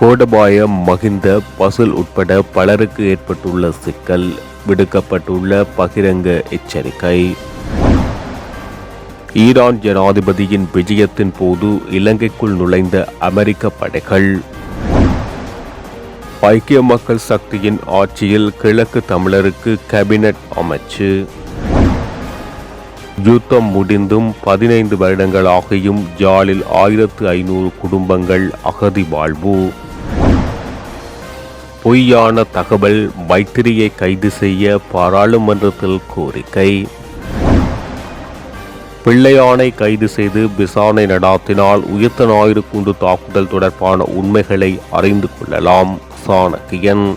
கோடபாய மகிந்த பசுல் உட்பட பலருக்கு ஏற்பட்டுள்ள சிக்கல் விடுக்கப்பட்டுள்ள பகிரங்க எச்சரிக்கை. ஈரான் ஜனாதிபதியின் விஜயத்தின் போது இலங்கைக்குள் நுழைந்த அமெரிக்க படைகள். ஐக்கிய மக்கள் சக்தியின் ஆட்சியில் கிழக்கு தமிழருக்கு கேபினட் அமைச்சு. யுத்தம் முடிந்தும் பதினைந்து வருடங்கள் ஆகியும் ஜாலில் ஆயிரத்து ஐநூறு குடும்பங்கள் அகதி வாழ்வு. பொய்யான தகவல் மைத்திரியை கைது செய்ய பாராளுமன்றத்தில் கோரிக்கை. பிள்ளையானை கைது செய்து விசாரணை நடாத்தினால் உயிர்த்த ஞாயிறு குண்டு தாக்குதல் தொடர்பான உண்மைகளை அறிந்து கொள்ளலாம் சாணக்கியன்.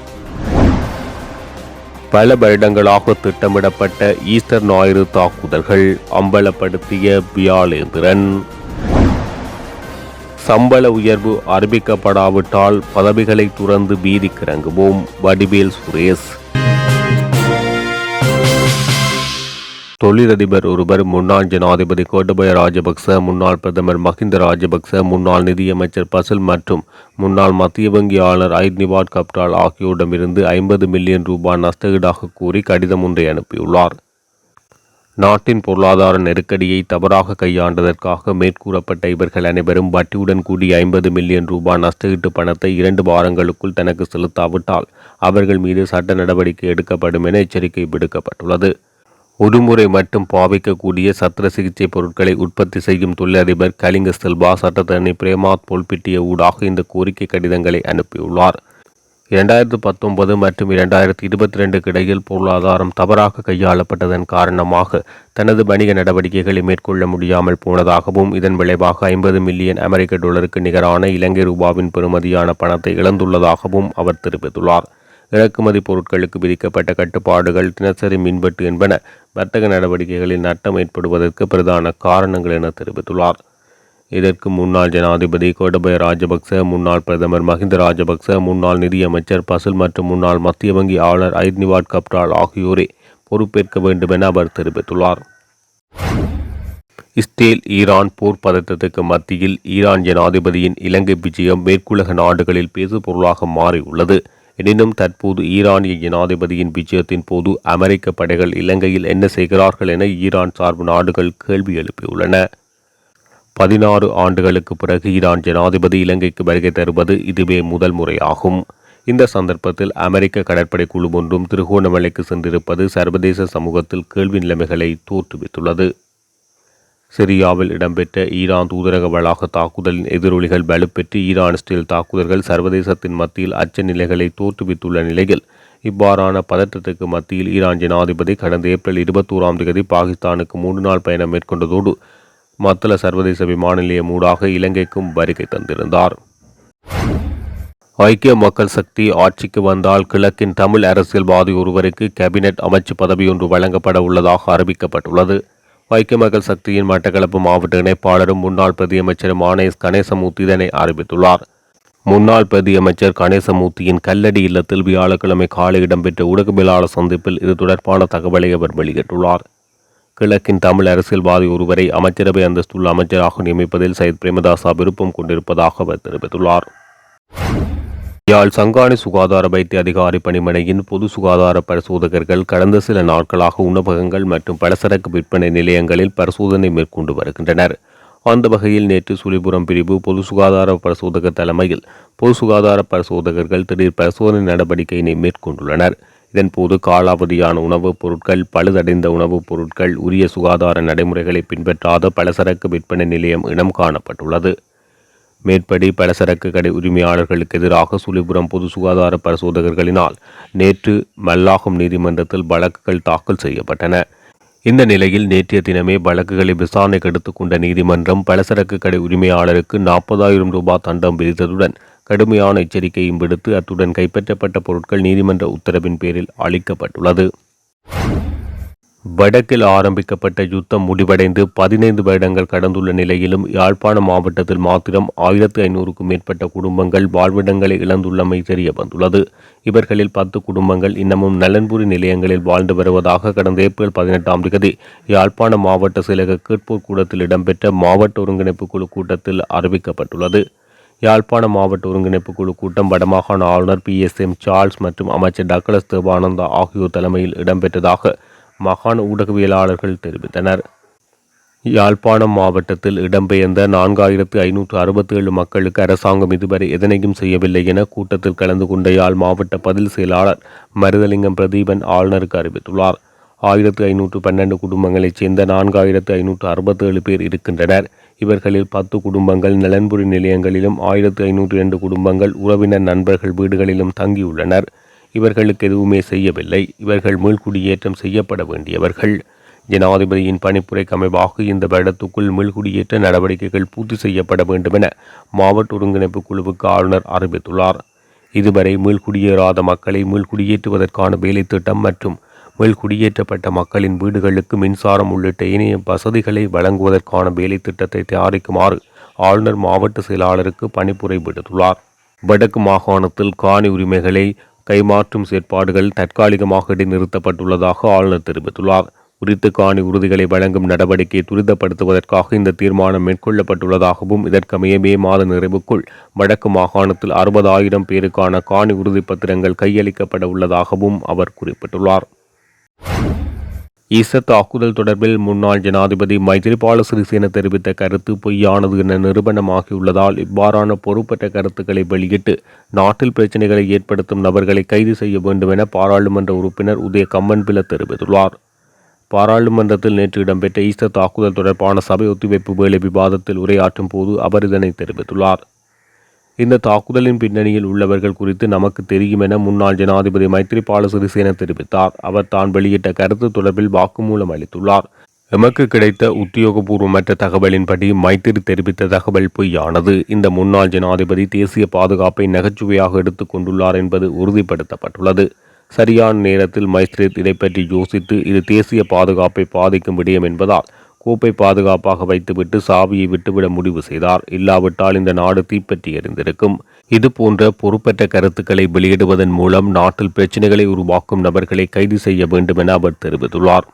பல வருடங்களாக திட்டமிடப்பட்ட ஈஸ்டர் ஞாயிறு தாக்குதல்கள் அம்பலப்படுத்திய பியாலேந்திரன் சம்பள உயர்வு அறிவிக்கப்படாவிட்டால் பதவிகளை துறந்து வீதிக்கிறங்குவோம் வடிவேல் சுரேஷ். தொழிலதிபர் ஒருவர் முன்னாள் ஜனாதிபதி கோட்டபய ராஜபக்ச முன்னாள் பிரதமர் மஹிந்த ராஜபக்ச முன்னாள் நிதியமைச்சர் பசில் மற்றும் முன்னாள் மத்திய வங்கி ஆளுநர் ஐத் நிவாட் கப்டால் ஆகியோரிடமிருந்து ஐம்பது மில்லியன் ரூபாய் நஷ்டஈடாக கூறி கடிதம் ஒன்றை அனுப்பியுள்ளார். நாட்டின் பொருளாதார நெருக்கடியை தவறாக கையாண்டதற்காக மேற்கூறப்பட்ட இவர்கள் அனைவரும் வட்டியுடன் கூடிய ஐம்பது மில்லியன் ரூபாய் நஷ்டஈட்டு பணத்தை இரண்டு வாரங்களுக்குள் தனக்கு செலுத்தாவிட்டால் அவர்கள் மீது சட்ட நடவடிக்கை எடுக்கப்படும் என எச்சரிக்கை விடுக்கப்பட்டுள்ளது. ஒருமுறை மட்டும் பாவிக்கக்கூடிய சத்திர சிகிச்சை பொருட்களை உற்பத்தி செய்யும் தொழிலதிபர் கலிங்க செல்வா சட்டத்தரணி பிரேமாத் போல்பிட்டிய ஊடாக இந்த கோரிக்கை கடிதங்களை அனுப்பியுள்ளார். இரண்டாயிரத்து பத்தொன்பது மற்றும் இரண்டாயிரத்தி இருபத்தி ரெண்டுக்கு இடையில் பொருளாதாரம் தவறாக கையாளப்பட்டதன் காரணமாக தனது வணிக நடவடிக்கைகளை மேற்கொள்ள முடியாமல் போனதாகவும் இதன் விளைவாக ஐம்பது மில்லியன் அமெரிக்க டாலருக்கு நிகரான இலங்கை ரூபாவின் பெறுமதியான பணத்தை இழந்துள்ளதாகவும் அவர் தெரிவித்துள்ளார். இறக்குமதி பொருட்களுக்கு விதிக்கப்பட்ட கட்டுப்பாடுகள் தினசரி மின்வெட்டு என்பன வர்த்தக நடவடிக்கைகளில் நட்டம் ஏற்படுவதற்கு பிரதான காரணங்கள் என தெரிவித்துள்ளார். இதற்கு முன்னாள் ஜனாதிபதி கோடபய ராஜபக்ச முன்னாள் பிரதமர் மஹிந்த ராஜபக்ச முன்னாள் நிதியமைச்சர் பசில் மற்றும் முன்னாள் மத்திய வங்கி ஆளுநர் ஐத்னிவாட் கப்டால் ஆகியோரே பொறுப்பேற்க வேண்டும் என அவர் தெரிவித்துள்ளார். இஸ்ரேல் ஈரான் போர் பதற்றத்துக்கு மத்தியில் ஈரான் ஜனாதிபதியின் இலங்கை விஜயம் மேற்குலக நாடுகளில் பேசுபொருளாக மாறியுள்ளது. எனினும் தற்போது ஈரானிய ஜனாதிபதியின் விஜயத்தின் போது அமெரிக்க படைகள் இலங்கையில் என்ன செய்கிறார்கள் என ஈரான் சார்பு நாடுகள் கேள்வி எழுப்பியுள்ளன. பதினாறு ஆண்டுகளுக்கு பிறகு ஈரான் ஜனாதிபதி இலங்கைக்கு வருகை தருவது இதுவே முதல் முறையாகும். இந்த சந்தர்ப்பத்தில் அமெரிக்க கடற்படை குழு ஒன்றும் திருகோணமலைக்கு சென்றிருப்பது சர்வதேச சமூகத்தில் கேள்வி நிலைமைகளை தோற்றுவித்துள்ளது. சிரியாவில் இடம்பெற்ற ஈரான் தூதரக வளாக தாக்குதலின் எதிரொலிகள் வலுப்பெற்று ஈரான் ஸ்டீல் தாக்குதல்கள் சர்வதேசத்தின் மத்தியில் அச்ச நிலைகளை தோற்றுவித்துள்ள நிலையில் இவ்வாறான பதற்றத்துக்கு மத்தியில் ஈரான் ஜனாதிபதி கடந்த ஏப்ரல் இருபத்தோராம் தேதி பாகிஸ்தானுக்கு மூன்று நாள் பயணம் மேற்கொண்டதோடு மத்தள சர்வதேச விமான நிலையம் ஊடாக இலங்கைக்கும் வருகை தந்திருந்தார். ஐக்கிய மக்கள் சக்தி ஆட்சிக்கு வந்தால் கிழக்கின் தமிழ் அரசியல்வாதி ஒருவருக்கு கேபினெட் அமைச்சு பதவியொன்று வழங்கப்பட உள்ளதாக அறிவிக்கப்பட்டுள்ளது. ஐக்கிய மக்கள் சக்தியின் மட்டக்களப்பு மாவட்ட இணைப்பாளரும் முன்னாள் பிரதியமைச்சரும் ஆனேஸ் கணேசமூர்த்தி இதனை அறிவித்துள்ளார். முன்னாள் பிரதியமைச்சர் கணேசமூர்த்தியின் கல்லடி இல்லத்தில் வியாழக்கிழமை காலை இடம்பெற்ற ஊடகவியலாளர் சந்திப்பில் இது தொடர்பான தகவலை அவர் வெளியிட்டுள்ளார். கிழக்கின் தமிழ் அரசியல்வாதி ஒருவரை அமைச்சரவை அந்தஸ்துள்ள அமைச்சராக நியமிப்பதில் சயித் பிரேமதாசா விருப்பம் கொண்டிருப்பதாக அவர் தெரிவித்துள்ளார். யாழ் சங்காணி சுகாதார வைத்திய அதிகாரி பணிமனையின் பொது சுகாதார பரிசோதகர்கள் கடந்த சில நாட்களாக உணவகங்கள் மற்றும் பலசரக்கு விற்பனை நிலையங்களில் பரிசோதனை மேற்கொண்டு வருகின்றனர். அந்த வகையில் நேற்று சுழிபுரம் பிரிவு பொது சுகாதார பரிசோதகர் தலைமையில் பொது சுகாதார பரிசோதகர்கள் திடீர் பரிசோதனை நடவடிக்கையினை மேற்கொண்டுள்ளனர். இதன் போது காலாவதியான உணவுப் பொருட்கள் பழுதடைந்த உணவுப் பொருட்கள் உரிய சுகாதார நடைமுறைகளை பின்பற்றாத பலசரக்கு விற்பனை நிலையம் இனம் காணப்பட்டுள்ளது. மேற்படி பலசரக்கு கடை உரிமையாளர்களுக்கு எதிராக சுழிபுரம் பொது சுகாதார பரிசோதகர்களினால் நேற்று மல்லாகம் நீதிமன்றத்தில் வழக்குகள் தாக்கல் செய்யப்பட்டன. இந்த நிலையில் நேற்றைய தினமே வழக்குகளை விசாரணைக்கு எடுத்துக்கொண்ட நீதிமன்றம் பலசரக்கு கடை உரிமையாளருக்கு நாற்பதாயிரம் ரூபாய் தண்டம் விதித்ததுடன் கடுமையான எச்சரிக்கையும் விடுத்து அத்துடன் கைப்பற்றப்பட்ட பொருட்கள் நீதிமன்ற உத்தரவின் பேரில் அளிக்கப்பட்டுள்ளது. வடக்கில் ஆரம்பிக்கப்பட்ட யுத்தம் முடிவடைந்து பதினைந்து வருடங்கள் கடந்துள்ள நிலையிலும் யாழ்ப்பாணம் மாவட்டத்தில் மாத்திரம் ஆயிரத்தி ஐநூறுக்கும் மேற்பட்ட குடும்பங்கள் வாழ்விடங்களை இழந்துள்ளமை தெரிய வந்துள்ளது. இவர்களில் பத்து குடும்பங்கள் இன்னமும் நலன்புரி நிலையங்களில் வாழ்ந்து வருவதாக கடந்த ஏப்ரல் பதினெட்டாம் தேதி யாழ்ப்பாணம் மாவட்ட செயலக கேட்போர் கூடத்தில் இடம்பெற்ற மாவட்ட ஒருங்கிணைப்பு குழு கூட்டத்தில் அறிவிக்கப்பட்டுள்ளது. யாழ்ப்பாண மாவட்ட ஒருங்கிணைப்பு குழு கூட்டம் வடமாகாண ஆளுநர் பி எஸ் எம் சார்ல்ஸ் மற்றும் அமைச்சர் டக்ளஸ் தேவானந்தா ஆகியோர் தலைமையில் இடம்பெற்றதாக மாகாண ஊடகவியலாளர்கள் தெரிவித்தனர். யாழ்ப்பாணம் மாவட்டத்தில் இடம்பெயர்ந்த நான்காயிரத்து ஐநூற்று அறுபத்தி ஏழு மக்களுக்கு அரசாங்கம் இதுவரை எதனையும் செய்யவில்லை என கூட்டத்தில் கலந்து கொண்ட யாழ் மாவட்ட பதில் செயலாளர் மருதலிங்கம் பிரதீபன் ஆளுநருக்கு அறிவித்துள்ளார். ஆயிரத்து ஐநூற்று பன்னெண்டு குடும்பங்களைச் சேர்ந்த நான்காயிரத்து ஐநூற்று அறுபத்தேழு பேர் இருக்கின்றனர். இவர்களில் பத்து குடும்பங்கள் நலன்புரி நிலையங்களிலும் ஆயிரத்து ஐநூற்றி ரெண்டு குடும்பங்கள் உறவினர் நண்பர்கள் வீடுகளிலும் தங்கியுள்ளனர். இவர்களுக்கு எதுவுமே செய்யவில்லை. இவர்கள் மீள்குடியேற்றம் செய்யப்பட வேண்டியவர்கள். ஜனாதிபதியின் பணிப்புரைக்கு அமைவாக இந்த வருடத்துக்குள் மீள்குடியேற்ற நடவடிக்கைகள் பூர்த்தி செய்யப்பட வேண்டும் என மாவட்ட ஒருங்கிணைப்பு குழுவுக்கு ஆளுநர் அறிவித்துள்ளார். இதுவரை மீள்குடியேறாத மக்களை மீள்குடியேற்றுவதற்கான வேலை திட்டம் மற்றும் மேல் குடியேற்றப்பட்ட மக்களின் வீடுகளுக்கு மின்சாரம் உள்ளிட்ட இணைய வசதிகளை வழங்குவதற்கான வேலை திட்டத்தை தயாரிக்குமாறு ஆளுநர் மாவட்ட செயலாளருக்கு பணிப்புரை விடுத்துள்ளார். வடக்கு மாகாணத்தில் காணி உரிமைகளை கைமாற்றும் செயற்பாடுகள் தற்காலிகமாக இடைநிறுத்தப்பட்டுள்ளதாக ஆளுநர் தெரிவித்துள்ளார். குறித்து காணி உறுதிகளை வழங்கும் நடவடிக்கையை துரிதப்படுத்துவதற்காக இந்த தீர்மானம் மேற்கொள்ளப்பட்டுள்ளதாகவும் இதற்கமைய மே மாத நிறைவுக்குள் வடக்கு மாகாணத்தில் அறுபதாயிரம் பேருக்கான காணி உறுதி பத்திரங்கள் கையளிக்கப்பட உள்ளதாகவும் அவர் குறிப்பிட்டுள்ளார். ஈச தாக்குதல் தொடர்பில் முன்னாள் ஜனாதிபதி மைத்திரிபால சிறிசேன தெரிவித்த கருத்து பொய்யானது என நிரூபணமாகியுள்ளதால் இவ்வாறான பொறுப்பற்ற கருத்துக்களை வெளியிட்டு நாட்டில் பிரச்சினைகளை ஏற்படுத்தும் நபர்களை கைது செய்ய வேண்டும் என பாராளுமன்ற உறுப்பினர் உதய கம்மன்பில தெரிவித்துள்ளார். பாராளுமன்றத்தில் நேற்று இடம்பெற்ற ஈஸ்டர் தாக்குதல் தொடர்பான சபை ஒத்திவைப்பு வேலை விவாதத்தில் உரையாற்றும் போது அவர் இதனை தெரிவித்துள்ளார். இந்த தாக்குதலின் பின்னணியில் உள்ளவர்கள் குறித்து நமக்கு தெரியும் என முன்னாள் ஜனாதிபதி மைத்ரிபால சிறிசேன தெரிவித்தார். அவர் தான் வெளியிட்ட கருத்து தொடர்பில் வாக்குமூலம் அளித்துள்ளார். எமக்கு கிடைத்த உத்தியோகபூர்வமற்ற தகவலின்படி மைத்திரி தெரிவித்த தகவல் பொய்யானது. இந்த முன்னாள் ஜனாதிபதி தேசிய பாதுகாப்பை நகைச்சுவையாக எடுத்துக் கொண்டுள்ளார் என்பது உறுதிப்படுத்தப்பட்டுள்ளது. சரியான நேரத்தில் மைத்ரித் இதை பற்றி யோசித்து இது தேசிய பாதுகாப்பை பாதிக்கும் விடயம் என்பதால் கோப்பை பாதுகாப்பாக வைத்துவிட்டு சாவியை விட்டுவிட முடிவு செய்தார். இல்லாவிட்டால் இந்த நாடு தீப்பற்றி எறிந்திருக்கும் இது போன்ற பொறுப்பற்ற கருத்துக்களை வெளியிடுவதன் மூலம் நாட்டில் பிரச்சினைகளை உருவாக்கும் நபர்களை கைது செய்ய வேண்டும் என அவர் தெரிவித்துள்ளார்.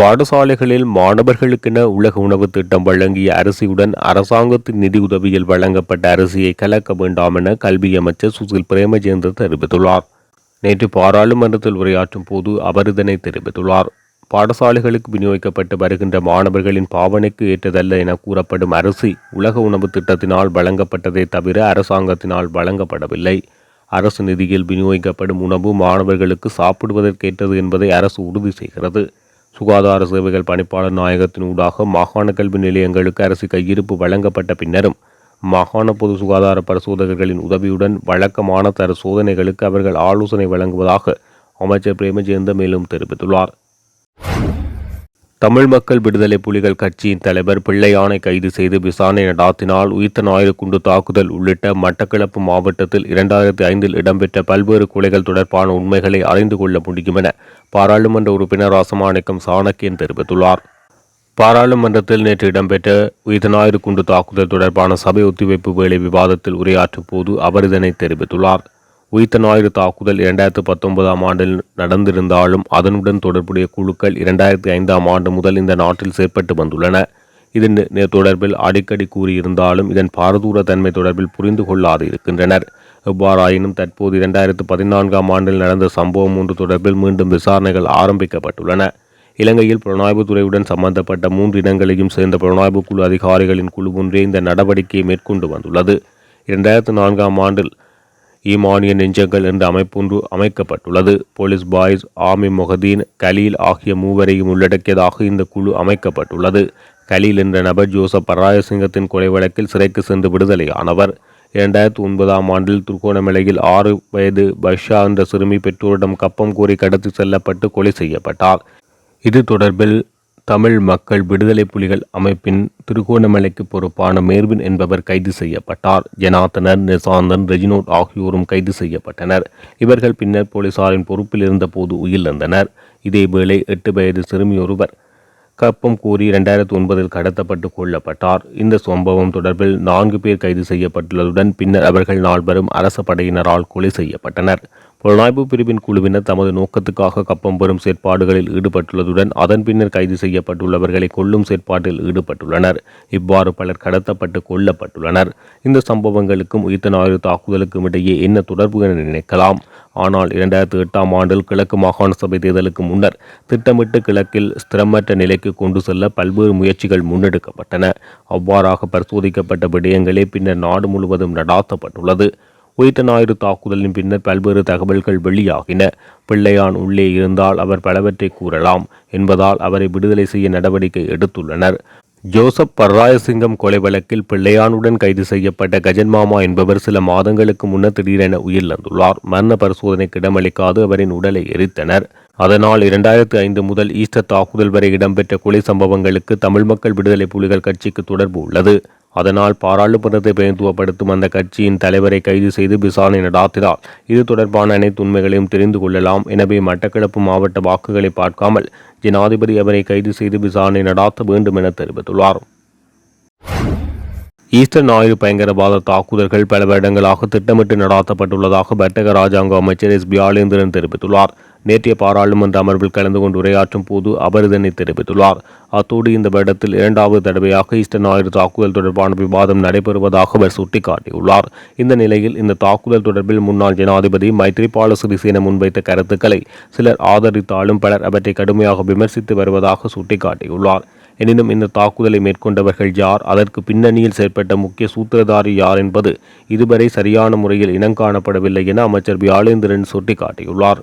பாடசாலைகளில் மாணவர்களுக்கென உலக உணவு திட்டம் வழங்கிய அரிசியுடன் அரசாங்கத்தின் நிதியுதவியில் வழங்கப்பட்ட அரிசியை கலக்க வேண்டாம் என கல்வி அமைச்சர் சுசில் பிரேமஜேந்தர் தெரிவித்துள்ளார். நேற்று பாராளுமன்றத்தில் உரையாற்றும் போது அவர் இதனை தெரிவித்துள்ளார். பாடசாலைகளுக்கு விநியோகிக்கப்பட்டு வருகின்ற மாணவர்களின் பாவனைக்கு ஏற்றதல்ல என கூறப்படும் அரிசி உலக உணவு திட்டத்தினால் வழங்கப்பட்டதை தவிர அரசாங்கத்தினால் வழங்கப்படவில்லை. அரசு நிதியில் விநியோகிக்கப்படும் உணவு மாணவர்களுக்கு சாப்பிடுவதற்கேற்றது என்பதை அரசு உறுதி செய்கிறது. சுகாதார சேவைகள் பணிப்பாளர் நாயகத்தின் ஊடாக மாகாண கல்வி நிலையங்களுக்கு அரசு கையிருப்பு வழங்கப்பட்ட பின்னரும் மாகாண பொது சுகாதார பரிசோதகர்களின் உதவியுடன் வழக்கமான தர சோதனைகளுக்கு அவர்கள் ஆலோசனை வழங்குவதாக அமைச்சர் பிரேமஜெயந்த மேலும் தெரிவித்துள்ளார். தமிழ் மக்கள் விடுதலை புலிகள் கட்சியின் தலைவர் பிள்ளையானை கைது செய்து விசாரணை நடாத்தினால் உயிர்த்த ஞாயிறு குண்டு தாக்குதல் உள்ளிட்ட மட்டக்களப்பு மாவட்டத்தில் இரண்டாயிரத்தி ஐந்தில் இடம்பெற்ற பல்வேறு கொலைகள் தொடர்பான உண்மைகளை அறிந்து கொள்ள முடியும் என பாராளுமன்ற உறுப்பினர் ராசமாணிக்கம் சாணக்கியன் தெரிவித்துள்ளார். பாராளுமன்றத்தில் நேற்று இடம்பெற்ற உயிர்நாயிறு குண்டு தாக்குதல் தொடர்பான சபை ஒத்திவைப்பு வேலை விவாதத்தில் உரையாற்றும் போது அவர் இதனை தெரிவித்துள்ளார். உயிர்த்த ஞாயிறு தாக்குதல் இரண்டாயிரத்து பத்தொன்பதாம் ஆண்டில் நடந்திருந்தாலும் அதனுடன் தொடர்புடைய குழுக்கள் இரண்டாயிரத்தி ஐந்தாம் ஆண்டு முதல் இந்த நாட்டில் செயற்பட்டு வந்துள்ளன. இதன் தொடர்பில் அடிக்கடி கூறியிருந்தாலும் இதன் பாரதூர தன்மை தொடர்பில் புரிந்து கொள்ளாது இருக்கின்றனர். எவ்வாறாயினும் தற்போது இரண்டாயிரத்து பதினான்காம் ஆண்டில் நடந்த சம்பவம் ஒன்று தொடர்பில் மீண்டும் விசாரணைகள் ஆரம்பிக்கப்பட்டுள்ளன. இலங்கையில் புலனாய்வு துறையுடன் சம்பந்தப்பட்ட மூன்று இடங்களையும் சேர்ந்த புலனாய்வு குழு அதிகாரிகளின் குழு ஒன்றே இந்த நடவடிக்கையை மேற்கொண்டு வந்துள்ளது. இரண்டாயிரத்து நான்காம் ஆண்டில் ஈமானிய நெஞ்சங்கள் என்ற அமைப்பொன்று அமைக்கப்பட்டுள்ளது. போலீஸ் பாய்ஸ் ஆமி மொஹதீன் கலீல் ஆகிய மூவரையும் உள்ளடக்கியதாக இந்த குழு அமைக்கப்பட்டுள்ளது. கலீல் என்ற நபர் ஜோசப் பராயசிங்கத்தின் கொலை வழக்கில் சிறைக்கு சென்று விடுதலையானவர். இரண்டாயிரத்தி ஒன்பதாம் ஆண்டில் திருகோணமலையில் ஆறு வயது பஷா என்ற சிறுமி பெற்றோரிடம் கப்பம் கூறி கடத்தி செல்லப்பட்டு கொலை செய்யப்பட்டார். இது தொடர்பில் தமிழ் மக்கள் விடுதலை புலிகள் அமைப்பின் திருகோணமலைக்கு பொறுப்பான மேர்வின் என்பவர் கைது செய்யப்பட்டார். ஜனார்த்தனர் நிசாந்தன் ரெஜினோட் ஆகியோரும் கைது செய்யப்பட்டனர். இவர்கள் பின்னர் போலீசாரின் பொறுப்பில் இருந்தபோது உயிரிழந்தனர். இதேவேளை எட்டு வயது சிறுமியொருவர் கப்பம் கூறி இரண்டாயிரத்தி ஒன்பதில் கடத்தப்பட்டு கொல்லப்பட்டார். இந்த சம்பவம் தொடர்பில் நான்கு பேர் கைது செய்யப்பட்டுள்ளதுடன் பின்னர் அவர்கள் நால்வரும் அரச படையினரால் கொலை செய்யப்பட்டனர். புலனாய்வு பிரிவின் குழுவினர் தமது நோக்கத்துக்காக கப்பம் பெறும் செயற்பாடுகளில் ஈடுபட்டுள்ளதுடன் அதன் பின்னர் கைது செய்யப்பட்டுள்ளவர்களை கொல்லும் செயற்பாட்டில் ஈடுபட்டுள்ளனர். இவ்வாறு பலர் கடத்தப்பட்டு கொல்லப்பட்டுள்ளனர். இந்த சம்பவங்களுக்கும் உயிர்த்த ஞாயிறு தாக்குதலுக்கும் இடையே என்ன தொடர்பு என நினைக்கலாம். ஆனால் இரண்டாயிரத்தி எட்டாம் ஆண்டில் கிழக்கு மாகாண சபை தேர்தலுக்கு முன்னர் திட்டமிட்டு கிழக்கில் ஸ்திரமற்ற நிலைக்கு கொண்டு செல்ல பல்வேறு முயற்சிகள் முன்னெடுக்கப்பட்டன. அவ்வாறாக பரிசோதிக்கப்பட்ட விடயங்களே பின்னர் நாடு முழுவதும் நடாத்தப்பட்டுள்ளது. உயிர்த்த ஞாயிறு தாக்குதலின் பின்னர் பல்வேறு தகவல்கள் வெளியாகின. பிள்ளையான் உள்ளே இருந்தால் அவர் பலவற்றை கூறலாம் என்பதால் அவரை விடுதலை செய்ய நடவடிக்கை எடுத்துள்ளனர். ஜோசப் பர்ராயசிங்கம் கொலை வழக்கில் பிள்ளையானுடன் கைது செய்யப்பட்ட கஜன் மாமா என்பவர் சில மாதங்களுக்கு முன்னர் திடீரென உயிரிழந்துள்ளார். மரண பரிசோதனைக்கு இடமளிக்காது அவரின் உடலை எரித்தனர். அதனால் இரண்டாயிரத்து ஐந்து முதல் ஈஸ்டர் தாக்குதல் வரை இடம்பெற்ற கொலை சம்பவங்களுக்கு தமிழ் மக்கள் விடுதலை புலிகள் கட்சிக்கு தொடர்பு உள்ளது. அதனால் பாராளுமன்றத்தை பிரதித்துவப்படுத்தும் அந்த கட்சியின் தலைவரை கைது செய்து விசாரணை நடாத்தினார். இது தொடர்பான அனைத்து உண்மைகளையும் தெரிந்து கொள்ளலாம். எனவே மட்டக்களப்பு மாவட்ட வாக்குகளை பார்க்காமல் ஜனாதிபதி அவரை கைது செய்து விசாரணை நடாத்த வேண்டும் என தெரிவித்துள்ளார். ஈஸ்டர் ஞாயிறு பயங்கரவாத தாக்குதல்கள் பல வருடங்களாக திட்டமிட்டு நடாத்தப்பட்டுள்ளதாக வர்த்தக ராஜாங்க அமைச்சர் எஸ். பியாலேந்திரன் தெரிவித்துள்ளார். நேற்றைய பாராளுமன்ற அமர்வில் கலந்து கொண்டு உரையாற்றும் போது அவர் இதனை தெரிவித்துள்ளார். அத்தோடு இந்த வருடத்தில் இரண்டாவது தடவையாக ஈஸ்டர் ஞாயிறு தாக்குதல் தொடர்பான விவாதம் நடைபெறுவதாக அவர் சுட்டிக்காட்டியுள்ளார். இந்த நிலையில் இந்த தாக்குதல் தொடர்பில் முன்னாள் ஜனாதிபதி மைத்ரிபால சிறிசேன முன்வைத்த கருத்துக்களை சிலர் ஆதரித்தாலும் பலர் அவற்றை கடுமையாக விமர்சித்து வருவதாக சுட்டிக்காட்டியுள்ளார். எனினும் இந்த தாக்குதலை மேற்கொண்டவர்கள் யார்? அதற்கு பின்னணியில் செயற்பட்ட முக்கிய சூத்திரதாரி யார் என்பது இதுவரை சரியான முறையில் இனங்காணப்படவில்லை என அமைச்சர் வியாழேந்திரன் சுட்டிக்காட்டியுள்ளார்.